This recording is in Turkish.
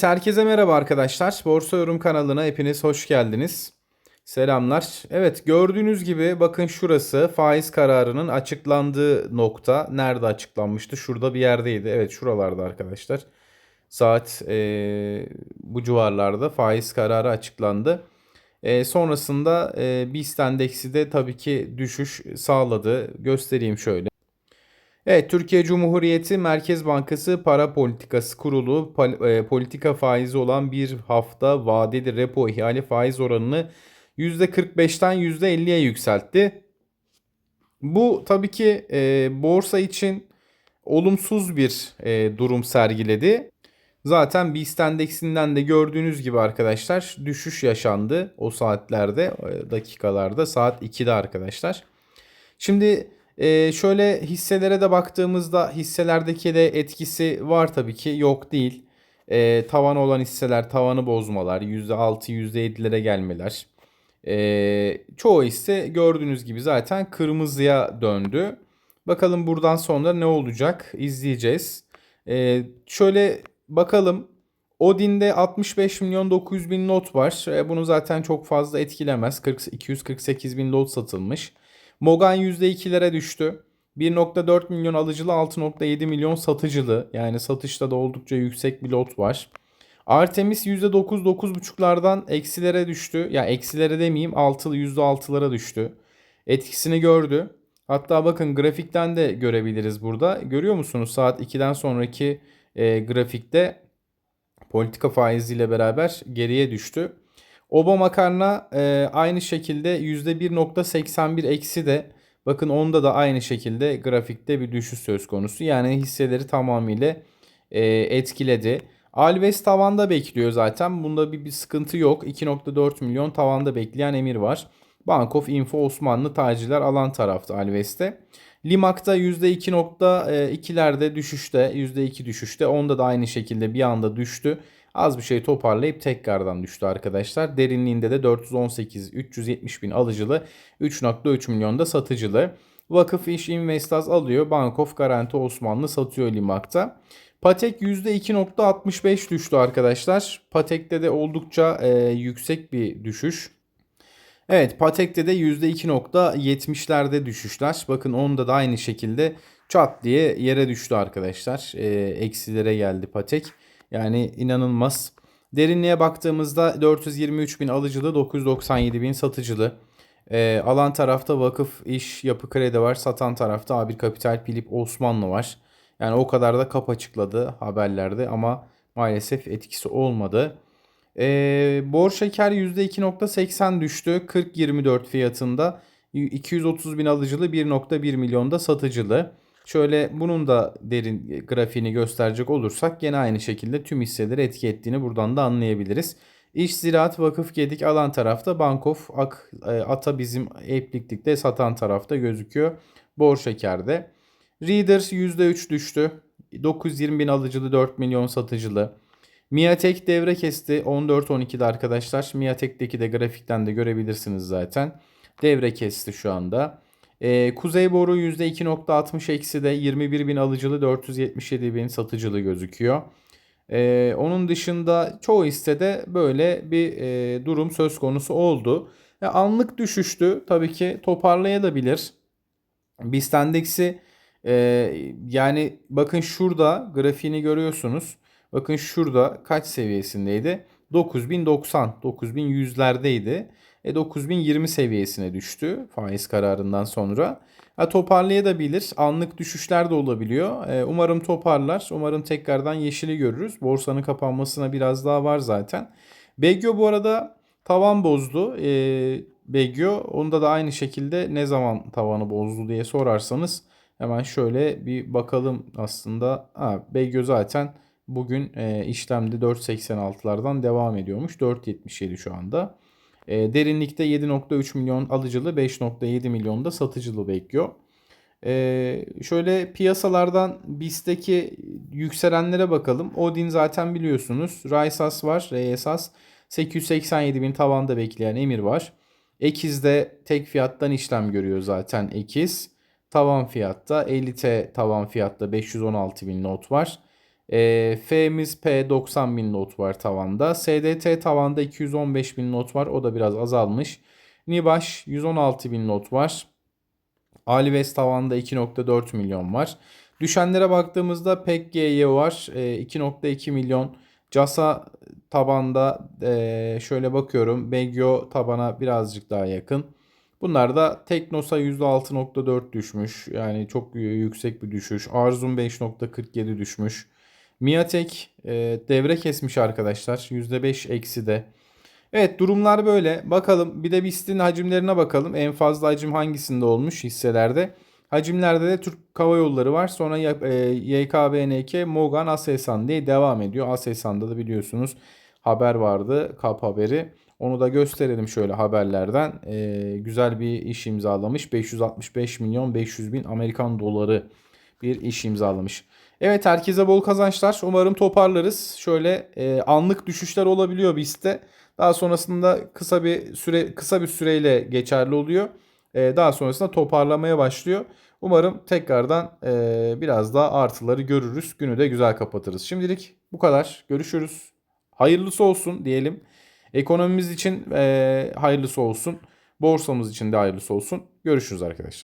Herkese merhaba arkadaşlar. Borsa Yorum kanalına hepiniz hoş geldiniz. Selamlar. Evet gördüğünüz gibi bakın şurası faiz kararının açıklandığı nokta. Nerede açıklanmıştı? Şurada bir yerdeydi. Evet şuralarda arkadaşlar. Saat eee, bu civarlarda faiz kararı açıklandı. Eee, sonrasında eee BIST endeksi de tabii ki düşüş sağladı. Göstereyim şöyle. Evet, Türkiye Cumhuriyeti Merkez Bankası Para Politikası Kurulu e, politika faizi olan bir hafta vadeli repo ihale faiz oranını %45'ten %50'ye yükseltti. Bu tabii ki e, borsa için olumsuz bir e, durum sergiledi. Zaten BIST endeksinden de gördüğünüz gibi arkadaşlar düşüş yaşandı o saatlerde, e, dakikalarda saat 2'de arkadaşlar. Şimdi e, şöyle hisselere de baktığımızda hisselerdeki de etkisi var tabii ki yok değil. E, tavan olan hisseler tavanı bozmalar %6 %7'lere gelmeler. E, çoğu hisse gördüğünüz gibi zaten kırmızıya döndü. Bakalım buradan sonra ne olacak izleyeceğiz. E, şöyle bakalım. Odin'de 65 milyon 900 bin lot var. E, bunu zaten çok fazla etkilemez. 40, 248 bin lot satılmış. Mogan %2'lere düştü. 1.4 milyon alıcılı 6.7 milyon satıcılı. Yani satışta da oldukça yüksek bir lot var. Artemis %9-9.5'lardan eksilere düştü. Ya yani eksilere demeyeyim altılı %6'lara düştü. Etkisini gördü. Hatta bakın grafikten de görebiliriz burada. Görüyor musunuz saat 2'den sonraki e, grafikte politika faiziyle beraber geriye düştü. Oba makarna e, aynı şekilde %1.81 eksi de bakın onda da aynı şekilde grafikte bir düşüş söz konusu. Yani hisseleri tamamıyla e, etkiledi. Alves tavanda bekliyor zaten. Bunda bir, bir sıkıntı yok. 2.4 milyon tavanda bekleyen emir var. Bank of Info Osmanlı tacirler alan tarafta Alves'te. Limak'ta %2.2'lerde düşüşte, %2 düşüşte. Onda da aynı şekilde bir anda düştü. Az bir şey toparlayıp tekrardan düştü arkadaşlar. Derinliğinde de 418 370 bin alıcılı 3.3 milyonda satıcılı. Vakıf İş Investaz alıyor. Bank of Garanti Osmanlı satıyor Limak'ta. Patek %2.65 düştü arkadaşlar. Patek'te de oldukça e, yüksek bir düşüş. Evet Patek'te de %2.70'lerde düşüşler. Bakın onda da aynı şekilde çat diye yere düştü arkadaşlar. E, eksilere geldi Patek. Yani inanılmaz. Derinliğe baktığımızda 423 bin alıcılı 997 bin satıcılı. E, alan tarafta vakıf, iş, yapı kredi var. Satan tarafta A1 Kapital, Pilip, Osmanlı var. Yani o kadar da kap açıkladı haberlerde ama maalesef etkisi olmadı. E, bor şeker %2.80 düştü. 40.24 fiyatında. 230 bin alıcılı 1.1 milyonda satıcılı. Şöyle bunun da derin grafiğini gösterecek olursak gene aynı şekilde tüm hisseleri etki ettiğini buradan da anlayabiliriz. İş Ziraat Vakıf Gedik alan tarafta Bankof Ak, e, Ata bizim Epliklik'te satan tarafta gözüküyor. Bor şekerde. Readers %3 düştü. 920 bin alıcılı 4 milyon satıcılı. Miatek devre kesti 14-12'de arkadaşlar. Miatek'teki de grafikten de görebilirsiniz zaten. Devre kesti şu anda. Ee, Kuzey boru %2.60 eksi de 21 bin alıcılı 477 bin satıcılı gözüküyor. Ee, onun dışında çoğu hissede böyle bir e, durum söz konusu oldu. Ya, anlık düşüştü tabii ki toparlayabilir. BIST endeksi e, yani bakın şurada grafiğini görüyorsunuz. Bakın şurada kaç seviyesindeydi? 9090, 9100'lerdeydi. E 9020 seviyesine düştü faiz kararından sonra. Ha, toparlayabilir. Anlık düşüşler de olabiliyor. E, umarım toparlar. Umarım tekrardan yeşili görürüz. Borsanın kapanmasına biraz daha var zaten. Begyo bu arada tavan bozdu. E, Begyo onda da aynı şekilde ne zaman tavanı bozdu diye sorarsanız hemen şöyle bir bakalım aslında. Ha, Begyo zaten bugün e, işlemde 4.86'lardan devam ediyormuş. 4.77 şu anda. E, derinlikte 7.3 milyon alıcılı 5.7 milyon da satıcılı bekliyor. E, şöyle piyasalardan BIST'teki yükselenlere bakalım. Odin zaten biliyorsunuz. Raysas var. RSAS 887 bin tavanda bekleyen Emir var. Ekiz'de tek fiyattan işlem görüyor zaten Ekiz. Tavan fiyatta 50T tavan fiyatta 516 bin not var. E, F'miz P 90 bin lot var tavanda. SDT tavanda 215 bin lot var. O da biraz azalmış. Nibaş 116 bin lot var. Alves tavanda 2.4 milyon var. Düşenlere baktığımızda PEKG'ye var. E, 2.2 milyon. Casa tabanda e, şöyle bakıyorum. Begyo tabana birazcık daha yakın. Bunlar da Teknosa %6.4 düşmüş. Yani çok yüksek bir düşüş. Arzum 5.47 düşmüş. Miatek e, devre kesmiş arkadaşlar. %5 eksi de. Evet durumlar böyle. Bakalım bir de BIST'in hacimlerine bakalım. En fazla hacim hangisinde olmuş hisselerde. Hacimlerde de Türk Hava Yolları var. Sonra e, YKBNK, Mogan, Aselsan diye devam ediyor. Aselsan'da da biliyorsunuz haber vardı. Kap haberi. Onu da gösterelim şöyle haberlerden. E, güzel bir iş imzalamış. 565 milyon 500 bin Amerikan doları bir iş imzalamış. Evet herkese bol kazançlar. Umarım toparlarız. Şöyle e, anlık düşüşler olabiliyor BIST'te. Daha sonrasında kısa bir süre kısa bir süreyle geçerli oluyor. E, daha sonrasında toparlamaya başlıyor. Umarım tekrardan e, biraz daha artıları görürüz. Günü de güzel kapatırız. Şimdilik bu kadar. Görüşürüz. Hayırlısı olsun diyelim. Ekonomimiz için e, hayırlısı olsun. Borsamız için de hayırlısı olsun. Görüşürüz arkadaşlar.